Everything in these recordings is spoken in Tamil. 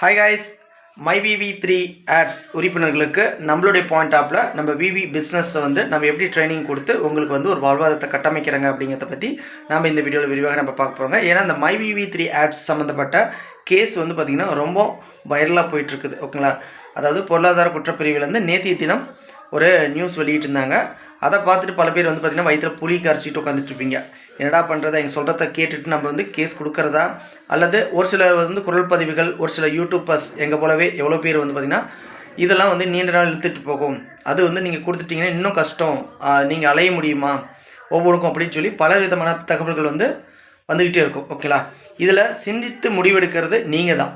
Hi guys my VV three ads உறுப்பினர்களுக்கு நம்மளுடைய பாயிண்ட் ஆப்பில் நம்ம விவி பிஸ்னஸை வந்து நம்ம எப்படி ட்ரைனிங் கொடுத்து உங்களுக்கு வந்து ஒரு வாழ்வாதாரத்தை கட்டமைக்கிறாங்க அப்படிங்கிறத பற்றி நம்ம இந்த வீடியோவில் விரிவாக நம்ம பார்க்க போகிறோங்க ஏன்னா இந்த மை விவி த்ரீ ஆட்ஸ் சம்மந்தப்பட்ட கேஸ் வந்து பார்த்திங்கன்னா ரொம்ப வைரலாக போயிட்டுருக்குது. ஓகேங்களா அதாவது பொருளாதார குற்றப்பிரிவிலேருந்து நேத்திய தினம் ஒரு நியூஸ் வெளியிட்டிருந்தாங்க. அதை பார்த்துட்டு பல பேர் வந்து பார்த்திங்கன்னா வயிற்றில் புளி கரைச்சிட்டு உட்காந்துட்டு இருப்பீங்க. என்னடா பண்ணுறது எங்கள் சொல்கிறத கேட்டுட்டு நம்ம வந்து கேஸ் கொடுக்குறதா? அல்லது ஒரு சிலர் வந்து குரல் பதிவுகள் ஒரு சில யூடியூப்பர்ஸ் எங்கள் போலவே எவ்வளோ பேர் வந்து பார்த்திங்கன்னா இதெல்லாம் வந்து நீண்ட நாள் இழுத்துட்டு போகும். அது வந்து நீங்கள் கொடுத்துட்டிங்கன்னா இன்னும் கஷ்டம். நீங்கள் அலைய முடியுமா? ஒவ்வொருக்கும் அப்படின்னு சொல்லி பல விதமான தகவல்கள் வந்து வந்துக்கிட்டே இருக்கும். ஓகேங்களா இதில் சிந்தித்து முடிவெடுக்கிறது நீங்கள் தான்.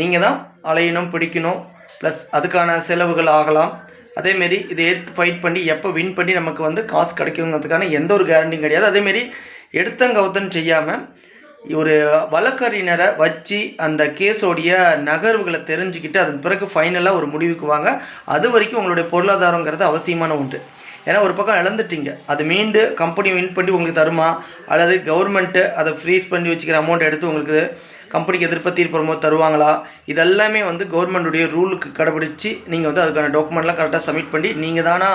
நீங்கள் தான் அலையணும் பிடிக்கணும். ப்ளஸ் அதுக்கான செலவுகள் ஆகலாம். அதேமாரி இதை ஏற்று ஃபைட் பண்ணி எப்போ வின் பண்ணி நமக்கு வந்து காசு கிடைக்குங்கிறதுக்கான எந்த ஒரு கேரண்டியும் கிடையாது. அதேமாரி எடுத்தங்கவுத்தன் செய்யாமல் ஒரு வழக்கறிஞரை வச்சு அந்த கேஸோடைய நகர்வுகளை தெரிஞ்சுக்கிட்டு அதன் பிறகு ஃபைனலாக ஒரு முடிவுக்கு வாங்க. அது வரைக்கும் உங்களுடைய பொருளாதாரங்கிறது அவசியமான ஒன்று. ஏன்னா ஒரு பக்கம் இழந்துட்டீங்க. அது மீண்டு கம்பெனி வின் பண்ணி உங்களுக்கு தருமா? அல்லது கவர்மெண்ட்டு அதை ஃப்ரீஸ் பண்ணி வச்சுக்கிற அமௌண்ட் எடுத்து உங்களுக்கு கம்பெனிக்கு எதிர்ப்பு தீர்ப்பு தருவாங்களா? இதெல்லாமே வந்து கவர்மெண்ட்டுடைய ரூலுக்கு கடைபிடிச்சு நீங்கள் வந்து அதுக்கான டாக்குமெண்ட்லாம் கரெக்டாக சப்மிட் பண்ணி நீங்கள் தானா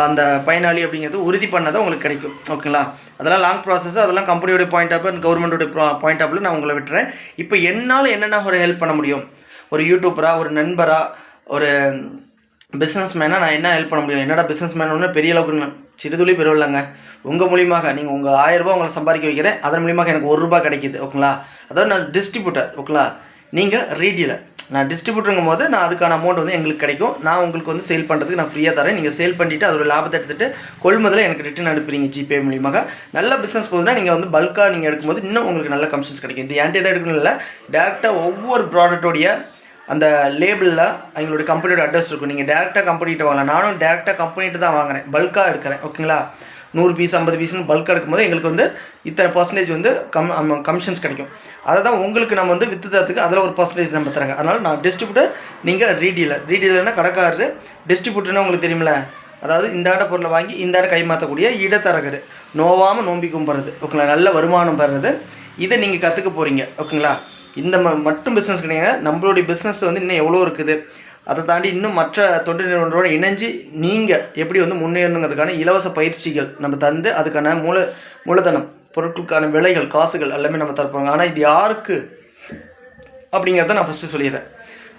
அந்த பயனாளி அப்படிங்கிறது உறுதி பண்ணதான் உங்களுக்கு கிடைக்கும். ஓகேங்களா? அதெல்லாம் லாங் ப்ராசஸ் அதெல்லாம் கம்பெனியோடைய பாயிண்ட் ஆஃப் கவர்மெண்ட்டோட பாயிண்ட் ஆஃபில் நான் உங்களை விட்டுறேன். இப்போ என்னால் என்னென்ன ஒரு ஹெல்ப் பண்ண முடியும்? ஒரு யூடியூப்பராக ஒரு நண்பராக ஒரு பிஸ்னஸ் மேனாக நான் என்ன ஹெல்ப் பண்ண முடியும்? என்னடா பிஸ்னஸ் மேன் ஒன்று பெரிய அளவுக்கு சிறுதுளி பெருவில்லைங்க உங்கள் மூலியமாக நீங்கள் உங்கள் ஆயிரரூபா உங்களை சம்பாதிக்க வைக்கிறேன். அதன் மூலியமாக எனக்கு ஒரு ரூபா கிடைக்கிது. ஓகேங்களா? அதாவது நான் டிஸ்ட்ரிபியூட்டர் ஓகேங்களா? நீங்கள் ரீடீலர் நான் டிஸ்ட்ரிபியூட்டருங்கும் போது நான் அதுக்கான அமௌண்ட் வந்து எங்களுக்கு கிடைக்கும். நான் உங்களுக்கு வந்து சேல் பண்ணுறதுக்கு நான் ஃப்ரீயாக தரேன். நீங்கள் சேல் பண்ணிவிட்டு அதோட லாபத்தை எடுத்துகிட்டு கொள்முதலில் எனக்கு ரிட்டன் அனுப்புறீங்க ஜிபே மூலியமாக. நல்ல பிஸ்னஸ் போகுதுன்னா நீங்கள் வந்து பல்காக நீங்கள் எடுக்கும்போது இன்னும் உங்களுக்கு நல்ல கமிஷன்ஸ் கிடைக்கும். இது ஏன்ட்டு தான் எடுக்கணும் இல்லை டேரெக்டாக ஒவ்வொரு ப்ராடக்டோடைய அந்த லேபிளில் எங்களுடைய கம்பெனியோட அட்ரஸ் இருக்கும். நீங்கள் டேரெக்டாக கம்பெனிகிட்ட வாங்கலாம். நானும் டேரெக்டாக கம்பெனிகிட்ட தான் வாங்குறேன். பல்காக எடுக்கிறேன். ஓகேங்களா நூறு பீஸ் ஐம்பது பீஸ்னு பல்க் எடுக்கும்போது எங்களுக்கு வந்து இத்தனை பர்சன்டேஜ் வந்து கம் கமிஷன்ஸ் கிடைக்கும். அதை தான் உங்களுக்கு நம்ம வந்து வித்து தரத்துக்கு அதில் ஒரு பர்சன்டேஜ் நம்ம தராங்க அதனால் நான் டிஸ்ட்ரிபியூட்டர் நீங்கள் ரீடீலர் ரீடீலர்னா கடைக்காரரு டிஸ்ட்ரிபியூட்டர்னா உங்களுக்கு தெரியுமில்ல அதாவது இந்த ஆட பொருளை வாங்கி இந்த ஆட கைமாற்றக்கூடிய இடத்தரகர். நோவாமல் நோம்பி கும்பிட்றது ஓகேங்களா? நல்ல வருமானம் பெறுறது இதை நீங்கள் கற்றுக்க போகிறீங்க ஓகேங்களா? இந்த ம மட்டும் பிஸ்னஸ் கிடையாது. நம்மளுடைய பிஸ்னஸ் வந்து இன்னும் எவ்வளோ இருக்குது? அதை தாண்டி இன்னும் மற்ற தொண்டு நிறுவனங்களோட இணைஞ்சு நீங்கள் எப்படி வந்து முன்னேறணுங்கிறதுக்கான இலவச பயிற்சிகள் நம்ம தந்து அதுக்கான மூல மூலதனம் பொருட்களுக்கான விலைகள் காசுகள் எல்லாமே நம்ம தரப்போங்க ஆனால் இது யாருக்கு அப்படிங்கிறத நான் ஃபஸ்ட்டு சொல்லிடுறேன்.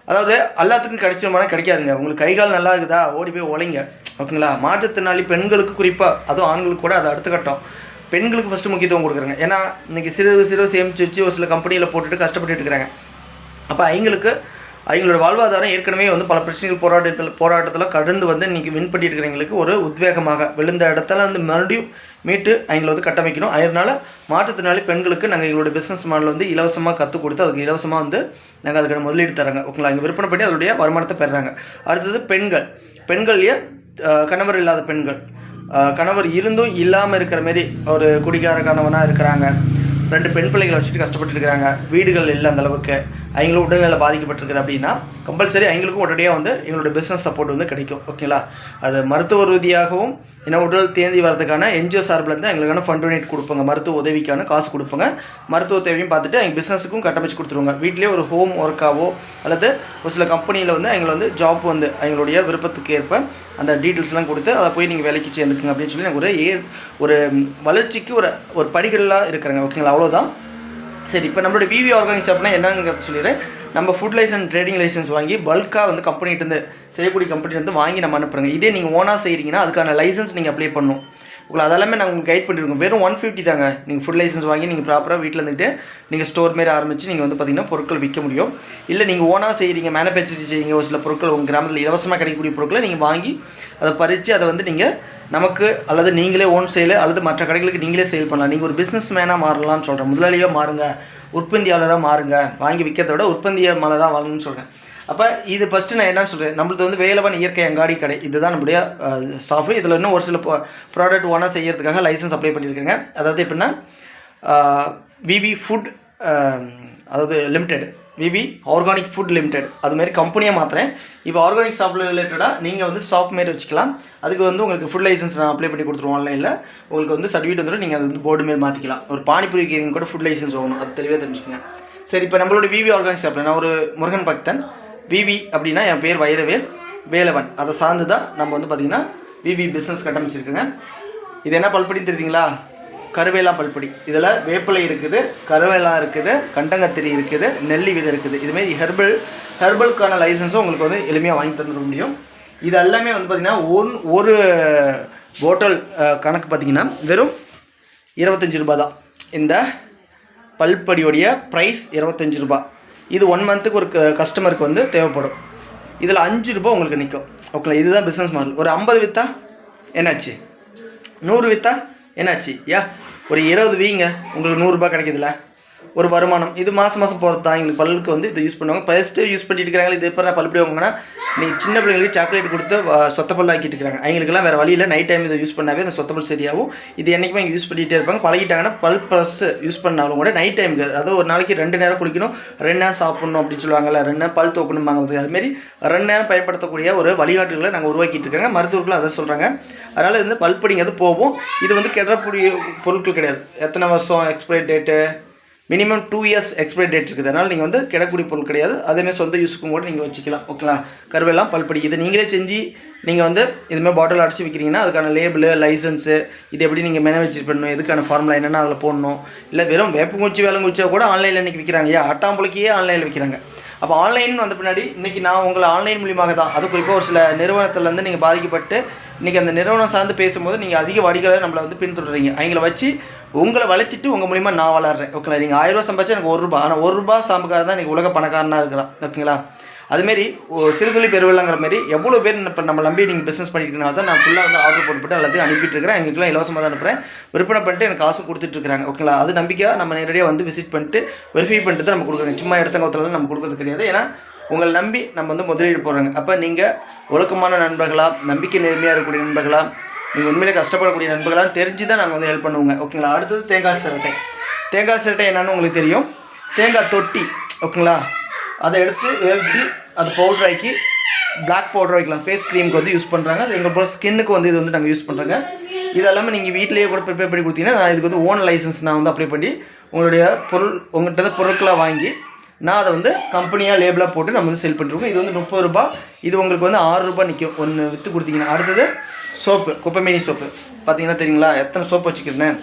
அதாவது எல்லாத்துக்கும் கிடைச்சமான கிடைக்காதுங்க. உங்களுக்கு கை கால் நல்லா இருக்குதா? ஓடி போய் ஓலைங்க ஓகேங்களா மாற்றுத்திறனாளி பெண்களுக்கு குறிப்பாக அதுவும் ஆண்களுக்கு கூட அது அடுத்த கட்டம். பெண்களுக்கு ஃபஸ்ட்டு முக்கியத்துவம் கொடுக்குறாங்க. ஏன்னா இன்றைக்கி சிறு சிறு சேமிச்சு வச்சு ஒரு சில கம்பெனியில் போட்டுட்டு கஷ்டப்பட்டுட்டு இருக்கிறாங்க. அப்போ அவங்களுக்கு அவங்களோட வாழ்வாதாரம் ஏற்கனவே வந்து பல பிரச்சனைகள் போராட்டத்தில் போராட்டத்தில் கடந்து வந்து இன்றைக்கி வின் பண்ணிட்டு இருக்கிறவங்களுக்கு ஒரு உத்வேகமாக விழுந்த இடத்துல வந்து மறுபடியும் மீட்டு அவங்கள வந்து கட்டமைக்கணும். அதனால் மாற்றுத்திறனாளி பெண்களுக்கு நாங்கள் எங்களோட பிஸ்னஸ் மாடல் வந்து இலவசமாக கற்றுக் கொடுத்து அதுக்கு இலவசமாக வந்து நாங்கள் அதுக்கான முதலீடு தராங்க ஓகேங்களா? அங்கே விற்பனை பண்ணி அதோடைய வருமானத்தை பெறுறாங்க. அடுத்தது பெண்கள். பெண்கள்லேயே கணவர் இல்லாத பெண்கள். கணவர் இருந்தும் இல்லாமல் இருக்கிற மாரி ஒரு குடிகார கணவனாக இருக்கிறாங்க. ரெண்டு பெண் பிள்ளைகளை வச்சுட்டு கஷ்டப்பட்டு இருக்கிறாங்க. வீடுகள் இல்லை அந்த அளவுக்கு. அவங்களும் உடல்நிலை பாதிக்கப்பட்டிருக்குது அப்படின்னா கம்பல்சரி அவங்களுக்கும் உடனடியாக வந்து எங்களோட பிஸ்னஸ் சப்போர்ட் வந்து கிடைக்கும் ஓகேங்களா அது மருத்துவ ரீதியாகவும் ஏன்னா உடல் தேந்தி வரதுக்கான என்ஜிஓ சார்பிலேருந்து எங்களுக்கான ஃபண்ட் டொனேட் கொடுப்பாங்க. மருத்துவ உதவிக்கான காசு கொடுப்பாங்க. மருத்துவ தேவையும் பார்த்துட்டு எங்கள் பிஸ்னஸுக்கும் கட்டமைச்சு கொடுத்துருவாங்க. வீட்டிலே ஒரு ஹோம் ஒர்க்காவோ அல்லது ஒரு சில கம்பெனியில் வந்து எங்களை வந்து ஜாப் வந்து எங்களுடைய விருப்பத்துக்கு ஏற்ப அந்த டீட்டெயில்ஸ்லாம் கொடுத்து அதை போய் நீங்கள் வேலைக்கு சேர்ந்துக்குங்க அப்படின்னு சொல்லி எனக்கு ஒரு ஏ ஒரு வளர்ச்சிக்கு ஒரு ஒரு படிகளாக இருக்கிறாங்க ஓகேங்களா அவ்வளோதான் சரி இப்போ நம்மளோட விவி ஆர்கானிக்ஸ் அப்படின்னா என்னங்கிறத சொல்லிடுறேன் நம்ம ஃபுட் லைசன்ஸ் ட்ரேடிங் லைசன்ஸ் வாங்கி பல்காக வந்து கம்பெனிகிட்டேருந்து செய்யக்கூடிய கம்பெனிலேருந்து வாங்கி நம்ம அனுப்புகிறோங்க இதே நீங்கள் ஓனாக செய்கிறீங்கன்னா அதுக்கான லைசன்ஸ் நீங்கள் அப்ளை பண்ணணும். உங்களை அதெல்லாமே நாங்கள் உங்களுக்கு கைட் பண்ணியிருக்கோம் வெறும் ஒன் ஃபிஃப்டி தாங்க. நீங்கள் ஃபுட் லைசன்ஸ் வாங்கி நீங்கள் ப்ராப்பராக வீட்டில் இருந்துட்டு நீங்கள் ஸ்டோர் மாரி ஆரம்பித்து நீங்கள் வந்து பார்த்திங்கன்னா பொருட்கள் விற்க முடியும். இல்லை நீங்கள் ஓனாக செய்கிறீங்க மேனுஃபேக்சரிங் செய்கிறீங்க ஒரு சில பொருட்கள் உங்கள் கிராமத்தில் இலவசமாக கிடைக்கக்கூடிய பொருட்களை நீங்கள் வாங்கி அதை பறித்து அதை வந்து நீங்கள் நமக்கு அல்லது நீங்களே ஓன் சேல் அல்லது மற்ற கடைகளுக்கு நீங்களே சேல் பண்ணலாம். நீங்கள் ஒரு பிஸ்னஸ் மேனாக மாறலாம்னு சொல்கிறேன் முதலாளியாக மாறுங்க. உற்பத்தியாளராக மாறுங்க. வாங்கி விற்கிறத விட உற்பத்தியாளராக வாங்கணும்னு சொல்கிறேன் அப்போ இது ஃபஸ்ட்டு நான் என்னன்னு சொல்கிறேன் நம்மளது வந்து வேலவன் இயற்கை அங்காடி கடை. இதுதான் நம்முடைய ஸ்டாஃபு இதில் இன்னும் ஒரு சில ப்ராடக்ட் ஒன்றா செய்கிறதுக்காக லைசன்ஸ் அப்ளை பண்ணியிருக்கேங்க. அதாவது எப்படின்னா விவி ஃபுட் அதாவது limited VP organic food limited அதுமாரி கம்பெனியாக மாற்றுறேன் இப்போ ஆர்கானிக் ஷாப்பில் ரிலேட்டடாக நீங்கள் வந்து ஷாப் மாரி வச்சுக்கலாம். அதுக்கு வந்து உங்களுக்கு ஃபுட் லைசன்ஸ் நான் அப்ளை பண்ணி கொடுத்துருவோம் ஆன்லைனில் உங்களுக்கு வந்து சர்டிஃபிகேட் வந்துடும் நீங்கள் அது வந்து போர்டு மாரி மாற்றிக்கலாம் ஒரு பானிபூரி கேரிங் கூட ஃபுட் லைசன்ஸ் வாங்கணும். அது தெளிவாக தெரிஞ்சுக்கங்க. சரி இப்போ நம்மளோட விவி ஆர்கானிக் ஷாப்பில் நான் ஒரு முருகன் பக்தன். விவி அப்படின்னா என் பேர் வைரவேல் வேலவன். அதை சார்ந்து தான் நம்ம வந்து பார்த்திங்கன்னா விவி பிஸ்னஸ் கட்டமைச்சிருக்குங்க. இது என்ன பல்படி தெரியுதுங்களா? கருவேலா பல்படி. இதில் வேப்பிலை இருக்குது கருவேலா இருக்குது கண்டங்கத்திரி இருக்குது நெல்லி விதை இருக்குது. இதுமாரி ஹெர்பல் ஹெர்பலுக்கான லைசன்ஸும் உங்களுக்கு வந்து எளிமையாக வாங்கி தந்துட முடியும். இது எல்லாமே வந்து பார்த்திங்கன்னா ஒன் ஒரு போட்டல் கணக்கு பார்த்திங்கன்னா வெறும் இருபத்தஞ்சி ரூபா தான். இந்த பல்படியோடைய ப்ரைஸ் இருபத்தஞ்சி ரூபாய். இது ஒன் மந்த்துக்கு ஒரு கஸ்டமருக்கு வந்து தேவைப்படும். இதில் அஞ்சு ரூபாய் உங்களுக்கு நிற்கும் ஓகேங்களா இதுதான் பிஸ்னஸ் மாடல் ஒரு ஐம்பது வித்தா என்னாச்சு? நூறு வித்தா என்னாச்சு? யா ஒரு இருபது வீங்க. உங்களுக்கு நூறுரூபா கிடைக்குதுல்ல ஒரு வருமானம். இது மாதம் மாதம் போகிறது தான் எங்களுக்கு பல்லுக்கு வந்து இது யூஸ் பண்ணுவாங்க. ஃபஸ்ட்டு யூஸ் பண்ணிட்டு இருக்கிறாங்க. இது இப்போ பல்படி வாங்கினா நீங்கள் சின்ன பிள்ளைங்களுக்கு சாக்லேட் கொடுத்து சொத்த பல் ஆக்கிட்டு அவங்களுக்குலாம் வேறு வழியில் நைட் டைம் இதை யூஸ் பண்ணாவே அந்த சொத்த பல் சரியாகும். இது என்றைக்குமே இங்கே யூஸ் பண்ணிகிட்டே இருப்பாங்க. பழகிட்டாங்கன்னா பல் ப்ளஸ் யூஸ் பண்ணாலும் கூட நைட் டைமுக்கு அதாவது ஒரு நாளைக்கு ரெண்டு நேரம் குளிக்கணும் ரெண்டு நேரம் சாப்பிட்ணும் அப்படின்னு சொல்லுவாங்கல்ல ரெண்டு நேரம் பல் தூக்கணும்பாங்க அதுமாரி ரெண்டு நேரம் பயன்படுத்தக்கூடிய ஒரு வழிகாட்டுகளை நாங்கள் உருவாக்கிட்டு இருக்காங்க மருத்துவர்களும் அதை சொல்கிறாங்க அதனால் இது வந்து பல்படிங்கிறது போகும். இது வந்து கெடக்கூடிய பொருட்கள் கிடையாது. எத்தனை வருஷம் expiry date minimum two years expiry date இருக்குது. அதனால் நீங்கள் வந்து கிடக்கூடிய பொருள் கிடையாது. அதேமாதிரி சொந்த யூஸுக்கும் கூட நீங்கள் வச்சுக்கலாம். ஓகேங்களா கருவெல்லாம் பல்படி இது நீங்களே செஞ்சு நீங்கள் வந்து இதுமாதிரி பாட்டில் அடிச்சு விற்கிறீங்கன்னா அதுக்கான லேபிள் லைசன்ஸு இது எப்படி நீங்கள் மேனேஜ் பண்ணணும் எதுக்கான ஃபார்முலா என்னென்ன அதில் போடணும் இல்லை வெறும் வேப்பங்குச்சி வேலங்குச்சியாக கூட ஆன்லைனில் இன்றைக்கி விற்கிறாங்க ஏன் ஆட்டாம்புளைக்கையே ஆன்லைனில் விற்கிறாங்க அப்போ ஆன்லைன் வந்த பின்னாடி இன்றைக்கி நான் உங்களை ஆன்லைன் மூலியமாக தான் அது குறிப்பாக ஒரு சில நிறுவனத்துலேருந்து நீங்கள் பாதிக்கப்பட்டு இன்றைக்கி அந்த நிறுவனம் சார்ந்து பேசும்போது நீங்கள் அதிக வாடிக்கையாளர் நம்மளை வந்து பின்தொடர்றீங்க. அவங்கள வச்சு உங்களை வளர்த்திட்டு உங்கள் மூலிமா நான் வளர்றேன். ஓகேங்களா நீங்கள் ஆயிரம் ரூபா சம்பாதிச்சா எனக்கு ஒரு ரூபா ஆனால் ஒரு ரூபா சாம்புக்காக தான் இன்றைக்கி உலக பணக்காரனாக இருக்கிறான். ஓகேங்களா அதுமாரி சிறுதுளி பெருவெள்ளங்கிற மாதிரி எவ்வளோ பேர் இப்போ நம்ம நம்பி நீங்கள் பிஸ்னஸ் பண்ணிக்கிறனால தான் நான் ஃபுல்லாக வந்து ஆர்டர் போட்டுவிட்டு எல்லாத்தையும் அனுப்பிட்டு இருக்கிறேன். எங்களுக்குலாம் இலவசமாக தான் அனுப்புகிறேன் விற்பனை பண்ணிட்டு எனக்கு காசு கொடுத்துட்ருக்காங்க ஓகேங்களா அது நம்பிக்கையாக நம்ம நேரடியாக வந்து விசிட் பண்ணிட்டு வெரிஃபை பண்ணிட்டு தான் நம்ம கொடுக்குறோம். சும்மா இடத்த கவுத்துல நம்ம கொடுக்கறது கிடையாது. ஏன்னா உங்களை நம்பி நம்ம வந்து முதலீடு போடுறாங்க. அப்போ நீங்கள் ஒழுக்கமான நண்பர்களா நம்பிக்கை நேர்மையாக இருக்கக்கூடிய நண்பர்களா நீங்கள் உண்மையிலே கஷ்டப்படக்கூடிய நண்பர்களாக தெரிஞ்சு தான் நாங்கள் வந்து ஹெல்ப் பண்ணுவோங்க. ஓகேங்களா அடுத்தது தேங்காய் சிரட்டை. தேங்காய் சிரட்டை என்னன்னு உங்களுக்கு தெரியும். தேங்காய் தொட்டி. ஓகேங்களா அதை எடுத்து வேவிச்சு அது பவுடர் ஆக்கி பிளாக் பவுடர் வைக்கலாம். ஃபேஸ் க்ரீமுக்கு வந்து யூஸ் பண்ணுறாங்க அது எங்கள் போல ஸ்கின்னுக்கு வந்து இது வந்து நாங்கள் யூஸ் பண்ணுறோங்க இது எல்லாமே நீங்கள் வீட்டிலேயே கூட ப்ரிப்பேர் பண்ணி கொடுத்தீங்கன்னா நான் இதுக்கு வந்து ஓன் லைசன்ஸ் நான் வந்து அப்ளை பண்ணி உங்களுடைய பொருள் உங்கள்கிட்ட இருந்து பொருட்களை வாங்கி நான் அதை வந்து கம்பெனியாக லேபிளாக போட்டு நம்ம வந்து செல் பண்ணிருக்கோம். இது வந்து முப்பது ரூபாய். இது உங்களுக்கு வந்து ஆறு ரூபா நிற்கும் ஒன்று விற்று கொடுத்தீங்கன்னா. அடுத்தது சோப்பு குப்பைமேனி சோப்பு. பார்த்தீங்கன்னா தெரியுங்களா? எத்தனை சோப்பு வச்சுக்கிறேன்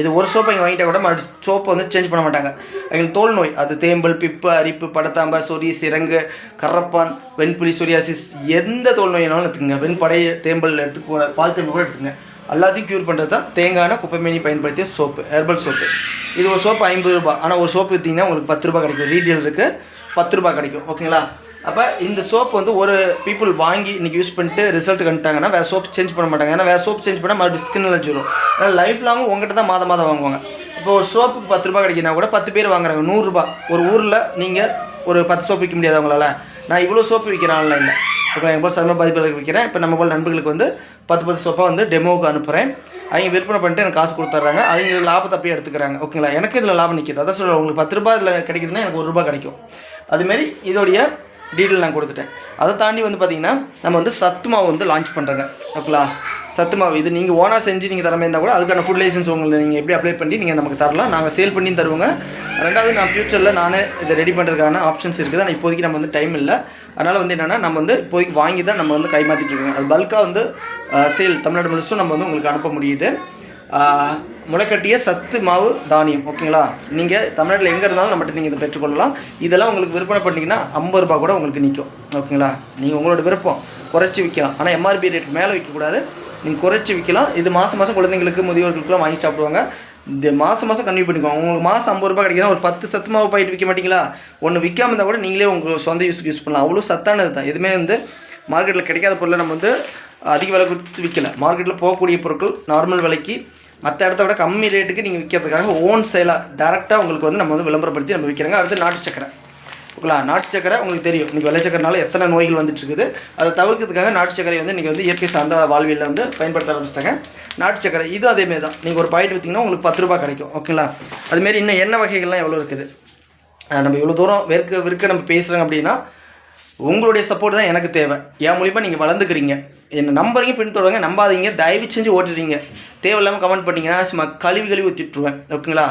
இது ஒரு சோப்பை இங்கே வாங்கிட்டா கூட மறுபடியும் சோப்பை வந்து சேஞ்ச் பண்ண மாட்டாங்க. எங்களுக்கு தோல் நோய். அது தேம்பல் பிப்பு அரிப்பு படத்தாம்பர் சொறி சிரங்கு கரப்பான் வெண்புலி சொரியாசிஸ் எந்த தோல் நோயினாலும் எடுத்துக்கோங்க. வெண்படை தேம்பல் எடுத்துக்க பால் தேம்பல் கூட எடுத்துக்கங்க. எல்லாத்தையும் க்யூர் பண்ணுறது தான் தேங்காய் குப்பைமேனி பயன்படுத்திய சோப்பு ஹெர்பல் சோப்பு இது ஒரு சோப்பு ஐம்பது ரூபாய். ஆனால் ஒரு சோப்பு விற்றீங்கன்னா உங்களுக்கு பத்து ரூபாய் கிடைக்கும். ரீட்டெயில் இருக்குது பத்து ரூபாய் கிடைக்கும். ஓகேங்களா அப்போ இந்த சோப் வந்து ஒரு பீப்புள் வாங்கி இன்றைக்கி யூஸ் பண்ணிட்டு ரிசல்ட் கண்டுட்டாங்கன்னா வேறு சோப் சேஞ்ச் பண்ண மாட்டாங்க. ஏன்னா வேறு சோப் சேஞ்ச் பண்ணால் மறுபடியும் ஸ்கின் அலர்ஜி வரும் அதனால் லைஃப் லாங்கும் உங்கள்கிட்ட தான் மாதம் மாதம் வாங்குவாங்க. இப்போ ஒரு சோப்புக்கு பத்து ரூபா கிடைக்குன்னா கூட பத்து பேர் வாங்குறாங்க. நூறுரூபா ஒரு ஊரில் நீங்கள் ஒரு பத்து சோப்பு விற்க முடியாது அவங்களால நான் இவ்வளோ சோப்பு விற்கிறேன் ஆன்லைனில் இப்போ என் போல் சர்ம பாதிப்புகளுக்கு விற்கிறேன் இப்போ நம்ம போல் நண்பர்களுக்கு வந்து பத்து பத்து சோப்பாக வந்து டெமோவுக்கு அனுப்புகிறேன் அவங்க விற்பனை பண்ணிட்டு எனக்கு காசு கொடுத்துட்றாங்க அவங்க லாபத்தை அப்படியே எடுத்துக்கிறாங்க. ஓகேங்களா? எனக்கு இதில் லாபம் நிற்கிது அதான் சொல்கிறேன் உங்களுக்கு பத்து ரூபாய் இதில் கிடைக்குதுன்னா எனக்கு ஒரு ரூபாய் கிடைக்கும். அதுமாரி இதோடைய டீட்டெயில் நான் கொடுத்துட்டேன். அதை தாண்டி வந்து பார்த்தீங்கன்னா நம்ம வந்து சத்து மாவு வந்து லான்ச் பண்ணுறேங்க ஓகேங்களா? சத்து மாவு. இது நீங்கள் ஓனாக செஞ்சு நீங்கள் தரமே இருந்தால் கூட அதுக்கான ஃபுட் லைசன்ஸ் உங்களுக்கு நீங்கள் எப்படி அப்ளை பண்ணி நீங்கள் நமக்கு தரலாம். நாங்கள் சேல் பண்ணி தருவோங்க. ரெண்டாவது நான் ஃப்யூச்சரில் நானே இதை ரெடி பண்ணுறதுக்கான ஆப்ஷன்ஸ் இருக்குது. ஆனால் இப்போதைக்கு நம்ம வந்து டைம் இல்லை. அதனால் வந்து என்னென்னா நம்ம வந்து இப்போதைக்கு வாங்கி தான் நம்ம வந்து கைமாற்றிட்டு இருக்கோங்க. அது பல்காக வந்து சேல் தமிழ்நாடு முழுசும் நம்ம வந்து உங்களுக்கு அனுப்ப முடியுது. முளைக்கட்டிய சத்து மாவு தானியம் ஓகேங்களா? நீங்கள் தமிழ்நாட்டில் எங்கே இருந்தாலும் நம்மகிட்ட நீங்கள் இதை பெற்றுக்கொள்ளலாம். இதெல்லாம் உங்களுக்கு விற்பனை பண்ணிங்கன்னா ஐம்பது ரூபா கூட உங்களுக்கு நிற்கும் ஓகேங்களா? நீங்கள் உங்களோட விருப்பம் குறைச்சி விற்கலாம் ஆனால் எம்ஆர்பி ரேட்டுக்கு மேலே விற்கக்கூடாது நீங்கள் குறைச்சி விற்கலாம் இது மாதம் மாதம் குழந்தைங்களுக்கு முதியோர்களுக்குலாம் வாங்கி சாப்பிடுவாங்க. இந்த மாதம் மாதம் கன்வியூ பண்ணிக்கோங்க. உங்களுக்கு மாதம் ஐம்பது ரூபாய் கிடைக்குதுன்னா ஒரு பத்து சத்து மாவு பாயிட்டு விற்க மாட்டீங்களா? ஒன்று விற்காம இருந்தால் கூட நீங்களே உங்கள் சொந்த யூஸ்க்கு யூஸ் பண்ணலாம். அவ்வளோ சத்தானது தான். எதுவுமே வந்து மார்க்கெட்டில் கிடைக்காத பொருளை நம்ம வந்து அதிக விலை கொடுத்து விற்கல மார்க்கெட்டில் போகக்கூடிய பொருட்கள் நார்மல் விலைக்கு மற்ற இடத்த விட கம்மி ரேட்டுக்கு நீங்கள் விற்கிறதுக்காக ஓன் சேலாக டேரெக்டாக உங்களுக்கு வந்து நம்ம வந்து விளம்பரப்படுத்தி நம்ம விற்கிறாங்க அடுத்து நாட்டு சக்கரை. ஓகேங்களா? நாட்டு சக்கரை உங்களுக்கு தெரியும். இன்றைக்கி வெள்ளை சக்கரனால எத்தனை நோய்கள் வந்துட்டு இருக்குது. அதை தவிர்க்கிறதுக்காக நாட்டு சக்கரை வந்து இன்றைக்கி வந்து இயற்கை சார்ந்த வாழ்வியில் வந்து பயன்படுத்த ஆரம்பிச்சிட்டாங்க. நாட்டு சக்கரை இது அதேமாரி தான். நீங்கள் ஒரு பாயிண்ட் விற்றிங்கன்னா உங்களுக்கு பத்து ரூபா கிடைக்கும். ஓகேங்களா? அதுமாரி இன்னும் எண்ணெய் வகைகள்லாம் எவ்வளோ இருக்குது? நம்ம இவ்வளோ தூரம் வெறுக்க வெறுக்க நம்ம பேசுகிறோம் அப்படின்னா உங்களுடைய சப்போர்ட் தான் எனக்கு தேவை. என் மூலிமா நீங்கள் வளர்ந்துக்கிறீங்க. என்னை நம்புறீங்க பின்தொடருங்க. நம்பாதீங்க. தயவு செஞ்சு ஓட்டுறீங்க தேவையில்லாமல் கமெண்ட் பண்ணிங்கன்னா சும்மா கழுவி கழுவி ஊற்றிட்டுருவேன் ஓகேங்களா?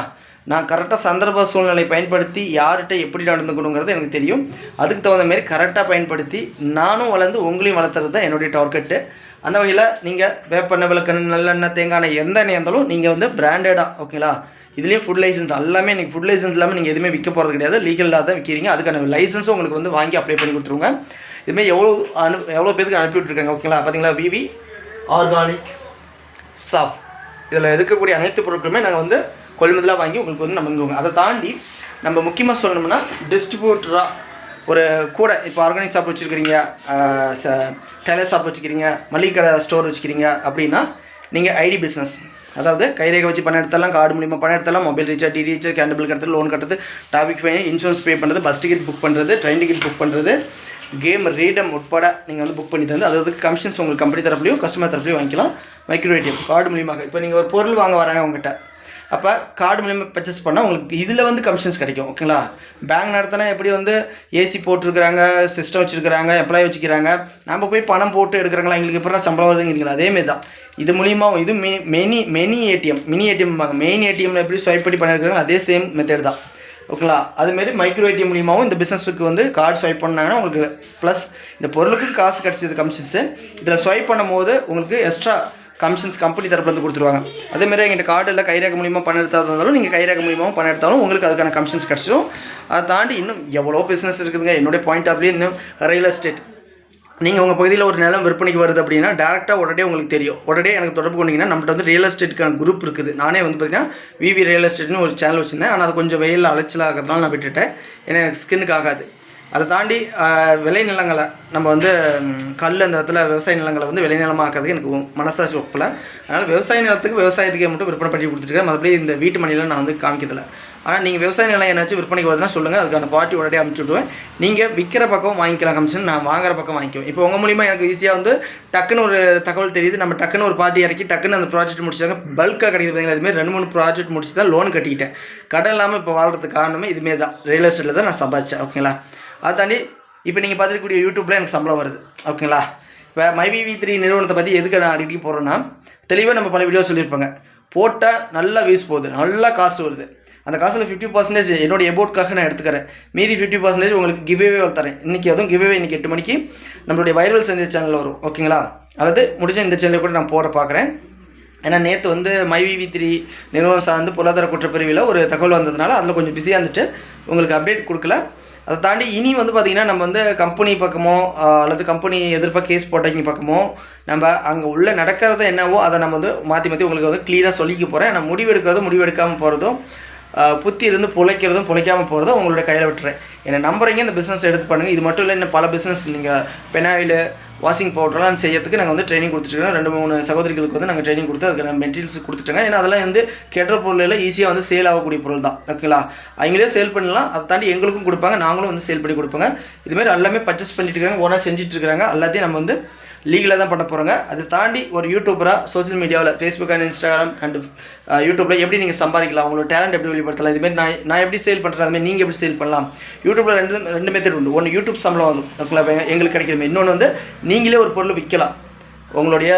நான் கரெக்டாக சந்தர்ப்ப சூழ்நிலை பயன்படுத்தி யார்கிட்ட எப்படி நடந்துக்கணுங்கிறது எனக்கு தெரியும். அதுக்கு தகுந்த மாதிரி கரெக்டாக பயன்படுத்தி நானும் வளர்ந்து உங்களையும் வளர்த்துறது தான் என்னுடைய டார்கெட்டு அந்த வகையில் நீங்கள் வேப்பெண்ணெய் விளக்கெண்ணெய் நல்லெண்ணெய் தேங்காய் எண்ணெய் எந்த எண்ணெய் இருந்தாலும் நீங்கள் வந்து பிராண்டடாக ஓகேங்களா? இதுலேயும் ஃபுட் லைசன்ஸ் எல்லாமே நீங்கள் ஃபுட் லைசன்ஸ் இல்லாமல் நீங்கள் எதுவுமே விற்க போகிறது கிடையாது. லீகலாக தான் விற்கிறீங்க அதுக்கான லைசன்ஸும் உங்களுக்கு வந்து வாங்கி அப்ளை பண்ணி கொடுத்துருங்க இதுமாதிரி எவ்வளோ அனு எவ்வளோ பேருக்கு அனுப்பி விட்ருக்காங்க ஓகேங்களா? பார்த்தீங்களா விவி ஆர்கானிக் சாஃப். இதில் இருக்கக்கூடிய அனைத்து பொருட்களுமே நாங்கள் வந்து கொள்முதலாக வாங்கி உங்களுக்கு வந்து நம்ம இங்கே அதை தாண்டி நம்ம முக்கியமாக சொல்லணும்னா டிஸ்ட்ரிபியூட்டராக ஒரு கூட இப்போ ஆர்கானிக் ஷாப் வச்சுருக்கிறீங்க டெய்லர் ஷாப் வச்சுக்கிறீங்க மளிகை கடை ஸ்டோர் வச்சுக்கிறீங்க அப்படின்னா நீங்கள் ஐடி பிஸ்னஸ் அதாவது கைரேகை வச்சு பணம் எடுத்தாலும் கார்டு மூலிமா பணம் எடுத்தாலும் மொபைல் ரீசார்ஜ் டி ரீசார்ஜ் கேண்ட் கட்டுறது லோன் கட்டுறது டாபிக் ஃபைன் இன்சூரன்ஸ் பே பண்ணுறது பஸ் டிக்கெட் புக் பண்ணுறது ட்ரெயின் டிக்கெட் புக் பண்ணுறது கேம் ரீடம் உட்பட நீங்கள் வந்து புக் பண்ணி தந்து அதாவது கமிஷன்ஸ் உங்களுக்கு கம்பெனி தரப்புலையும் கஸ்டமர் தரப்புலையும் வாங்கிக்கலாம். மைக்ரோ ஏடிஎம் கார்டு மூலியமாக. இப்போ நீங்கள் ஒரு பொருள் வாங்க வராங்க உங்ககிட்ட. அப்போ கார்டு மூலியமாக பர்ச்சேஸ் பண்ணால் உங்களுக்கு இதில் வந்து கமிஷன்ஸ் கிடைக்கும் ஓகேங்களா பேங்க் நடத்தினா எப்படி வந்து ஏசி போட்டிருக்கிறாங்க சிஸ்டம் வச்சுருக்கிறாங்க எம்ப்ளாயி வச்சுக்கிறாங்க நம்ம போய் பணம் போட்டு எடுக்கிறாங்களா எங்களுக்கு எப்போ சம்பளம் வருதுங்கிறீங்களா அதேமாரி தான். இது மூலியமாக இது mini many many ATM mini ATM main ஏடிஎம்மில் எப்படி ஸ்வைப் பண்ணி பண்ணிருக்காங்க அதே சேம் மெத்தட் தான். ஓகேங்களா? அதுமாரி மைக்ரோ ஏடிஎம் மூலியமாகவும் இந்த பிஸ்னஸுக்கு வந்து கார்டு ஸ்வைப் பண்ணாங்கன்னா உங்களுக்கு ப்ளஸ் இந்த பொருளுக்கு காசு கிடச்சிது கமிஷன்ஸு இதில் ஸ்வைப் பண்ணும்போது உங்களுக்கு எக்ஸ்ட்ரா கமிஷன்ஸ் கம்பெனி தரப்புலேருந்து கொடுத்துருவாங்க. அதேமாதிரி எங்கள்கிட்ட கார்டு இல்லை கைரேகை மூலியமாக பணம் எடுத்தாலும் இருந்தாலும் நீங்கள் கைரேகை மூலியமாகவும் பணம் எடுத்தாலும் உங்களுக்கு அதுக்கான கமிஷன்ஸ் கிடச்சிடும் அதை தாண்டி இன்னும் எவ்வளோ பிஸ்னஸ் இருக்குதுங்க. என்னுடைய பாயிண்ட் ஆஃப் வியூ இன்னும் ரியல் எஸ்டேட் நீங்கள் உங்கள் பகுதியில் ஒரு நிலம் விற்பனைக்கு வருது அப்படின்னா டேரெக்டாக உடனே உங்களுக்கு தெரியும். உடனே எனக்கு தொடர்பு கொண்டீங்கன்னா நம்மகிட்ட வந்து ரியல் எஸ்டேட்டுக்கான குரூப் இருக்குது. நானே வந்து பார்த்தீங்கன்னா விவி ரியல் எஸ்டேட்னு ஒரு சேனல் வச்சுருந்தேன். ஆனால் அது கொஞ்சம் வெயில் அலைச்சலாகிறதுனால நான் விட்டுட்டேன். ஏன்னா எனக்கு ஸ்கின்னுக்கு ஆகாது. அதை தாண்டி விளை விளைநிலங்களை நம்ம வந்து கல் அந்த இடத்துல விவசாய நிலங்களை வந்து விளைநிலமாக்கிறதுக்கு எனக்கு மனசாட்சி ஒப்பலை. அதனால் விவசாய நிலத்துக்கு விவசாயத்துக்கே மட்டும் விற்பனை பண்ணி கொடுத்துருக்கேன் மற்றபடி இந்த வீட்டு மணிலாம் நான் வந்து காமிக்கிறதில்ல. ஆனால் நீங்கள் விவசாய நிலம் என்னாச்சும் விற்பனைக்கு வருதுன்னா சொல்லுங்கள் அதுக்கான பார்ட்டி உடனே அனுப்பிச்சி விடுவேன் நீங்கள் விற்கிற பக்கம் வாங்கிக்கலாம் கமிஷன். நான் வாங்குற பக்கம் வாங்கிக்குவேன். இப்போ உங்கள் மூலிமா எனக்கு ஈஸியாக வந்து டக்குன்னு ஒரு தகவல் தெரியுது. நம்ம டக்குன்னு ஒரு பார்ட்டி இறக்கி டக்குன்னு அந்த ப்ராஜெக்ட் முடிச்சாங்க பல்காக கிடைக்குது பார்த்தீங்களா இதுமாரி ரெண்டு மூணு ப்ராஜெக்ட் முடிச்சு தான் லோன் கட்டிக்கிட்டேன். கடன் இல்லாமல் இப்போ வாழ்கிறதுக்கு காரணமே இதுமாரி தான். ரியல் எஸ்டேட்டில் தான் நான் சம்பாதிச்சேன். ஓகேங்களா அதை தாண்டி இப்போ நீங்கள் பார்த்துருக்கக்கூடிய யூடியூப்பில் எனக்கு சம்பளம் வருது. ஓகேங்களா இப்போ மைவிவி த்ரீ நிறுவனத்தை பற்றி எதுக்கு நான் அடிக்கடி போடுறேன்னா தெளிவாக நம்ம பல வீடியோ சொல்லியிருப்பாங்க. போட்டால் நல்லா வியூஸ் போகுது. நல்லா காசு வருது. அந்த காசில் ஃபிஃப்டி பர்சன்டேஜ் என்னோடய எபோட்காக நான் எடுத்துக்கிறேன். மீதி ஃபிஃப்டி பர்சன்டேஜ் உங்களுக்கு கிவ்வே தரேன். இன்றைக்கி அதுவும் கிவ்வே இன்றைக்கி எட்டு மணிக்கு நம்மளுடைய வைரல் சந்தி சேனலில் வரும். ஓகேங்களா அல்லது முடிஞ்ச இந்த சேனலில் கூட நான் போட பார்க்குறேன் ஏன்னா நேற்று வந்து மைவிவி த்ரீ நிறுவனம் சார்ந்து பொருளாதார குற்றப்பிரிவில் ஒரு தகவல் வந்ததுனால அதில் கொஞ்சம் பிஸியாக இருந்துட்டு உங்களுக்கு அப்டேட் கொடுக்கல. அதை தாண்டி இனி வந்து பார்த்திங்கன்னா நம்ம வந்து கம்பெனி பக்கமோ அல்லது கம்பெனி எதிர்ப்பாக கேஸ் போட்டவங்க பக்கமோ நம்ம அங்கே உள்ள நடக்கிறத என்னவோ அதை நம்ம வந்து மாற்றி மாற்றி உங்களுக்கு வந்து க்ளியராக சொல்லிக்க போகிறேன் ஆனால் முடிவெடுக்கிறதும் முடிவெடுக்காமல் போகிறதும் ஆஹ், புத்தி இருந்து பிழைக்கிறதும் பிழைக்காமல் போகிறதும் உங்களுடைய கையில் விட்டுறேன். என்னை நம்புறீங்க இந்த பிஸ்னஸ் எடுத்து பண்ணுங்கள் இது மட்டும் இல்லை இன்னும் பல பிஸ்னஸ் நீங்கள் பெனாயில் வாஷிங் பவுடர்லாம் செய்யறதுக்கு நாங்கள் வந்து ட்ரைனிங் கொடுத்துருக்கோம் ரெண்டு மூணு சகோதரிகளுக்கு வந்து நாங்கள் ட்ரைனிங் கொடுத்து அதுக்கு மெட்டீரியல்ஸ் கொடுத்துட்டோங்க. ஏன்னா அதெல்லாம் வந்து கெட்ட பொருள் எல்லாம் ஈஸியாக வந்து சேல் ஆகக்கூடிய பொருள் தான். ஓகேங்களா அவங்களே சேல் பண்ணலாம். அதை தாண்டி எங்களுக்கும் கொடுப்பாங்க. நாங்களும் வந்து சேல் பண்ணி கொடுப்போங்க. இதுமாரி எல்லாமே பர்ச்சேஸ் பண்ணிட்டு இருக்காங்க. ஓனாக செஞ்சுட்டு இருக்கிறாங்க எல்லாத்தையும் நம்ம வந்து லீகலாக தான் பண்ண போகிறாங்க அதை தாண்டி ஒரு யூடியூபராக சோஷியல் மீடியாவில் ஃபேஸ்புக் அண்ட் இன்ஸ்டாகிராம் அண்ட் யூடியூப்பில் எப்படி நீங்கள் சம்பாதிக்கலாம் உங்களோட டேலண்ட் எப்படி வெளிப்படுத்தலாம் இதுமாரி நான் நான் எப்படி சேல் பண்ணுறேன் அதுமாதிரி நீங்கள் எப்படி சேல் பண்ணலாம். யூடியூப்பில் ரெண்டு ரெண்டு மெத்தட் உண்டு. ஒன்று யூடியூப் சம்பளம் வரும் எங்களுக்கு கிடைக்கிற மாதிரி. இன்னொன்று வந்து நீங்களே ஒரு பொருள் விற்கலாம் உங்களுடைய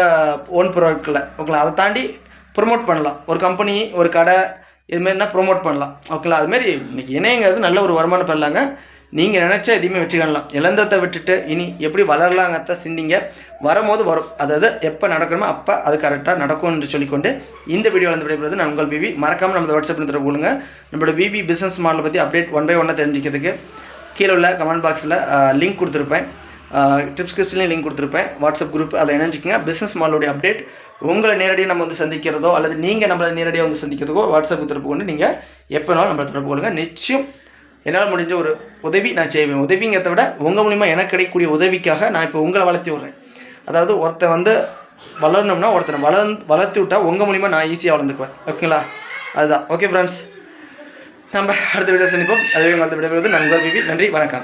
ஓன் பொருட்களை. ஓகேங்களா? அதை தாண்டி ப்ரொமோட் பண்ணலாம். ஒரு கம்பெனி ஒரு கடை இதுமாரினா ப்ரொமோட் பண்ணலாம். ஓகேங்களா? அதுமாரி இன்றைக்கி இணையங்கிறது நல்ல ஒரு வருமானம் பெறலாங்க. நீங்கள் நினச்சா எதையுமே வெற்றி காணலாம். இழந்ததை விட்டுட்டு இனி எப்படி வளரலாங்கத்த சிந்திங்க. வரும்போது வரும். அதாவது எப்போ நடக்கணுமோ அப்போ அது கரெக்டாக நடக்கும் என்று சொல்லிக்கொண்டு இந்த வீடியோவில் வந்து விடைபெறுவது நான் உங்கள் பிபி மறக்காமல் நம்ம வாட்ஸ்அப் தர போடுங்க நம்மளோட பிபி பிஸ்னஸ் மாடலை பற்றி அப்டேட் ஒன் பை ஒன்னாக தெரிஞ்சுக்கிறதுக்கு கீழே உள்ள கமெண்ட் பாக்ஸில் லிங்க் கொடுத்துருப்பேன். டிஸ்கிரிப்ஷன்லேயும் லிங்க் கொடுத்துருப்பேன். வாட்ஸ்அப் குரூப் அதில் இணைஞ்சிக்கங்க. பிஸ்னஸ் மாடலுடைய அப்டேட் உங்களை நேரடியாக நம்ம வந்து சந்திக்கிறதோ அல்லது நீங்கள் நம்மளை நேரடியாக வந்து சந்திக்கிறதுக்கோ வாட்ஸ்அப் தொடர்பு கொண்டு நீங்கள் எப்போனாலும் நம்மளை தொடர்பு கொள்ளுங்கள் நிச்சயம் என்னால் முடிஞ்ச ஒரு உதவி நான் செய்வேன். உதவிங்கிறத விட உங்கள் மூலிமா எனக்கு கிடைக்கக்கூடிய உதவிக்காக நான் இப்போ உங்களை வளர்த்தி விட்றேன். அதாவது ஒருத்தன் வந்து வளரணும்னா ஒருத்தனை வளர்ந்து வளர்த்து விட்டால் உங்கள் மூலிமா நான் ஈஸியாக வளர்ந்துக்குவேன். ஓகேங்களா? அதுதான். ஓகே ஃப்ரெண்ட்ஸ் நம்ம அடுத்த வீடியோ சந்திப்போம். அதுவே வளர்த்து விடைபெறுவது நண்பர் பிபி. நன்றி. வணக்கம்.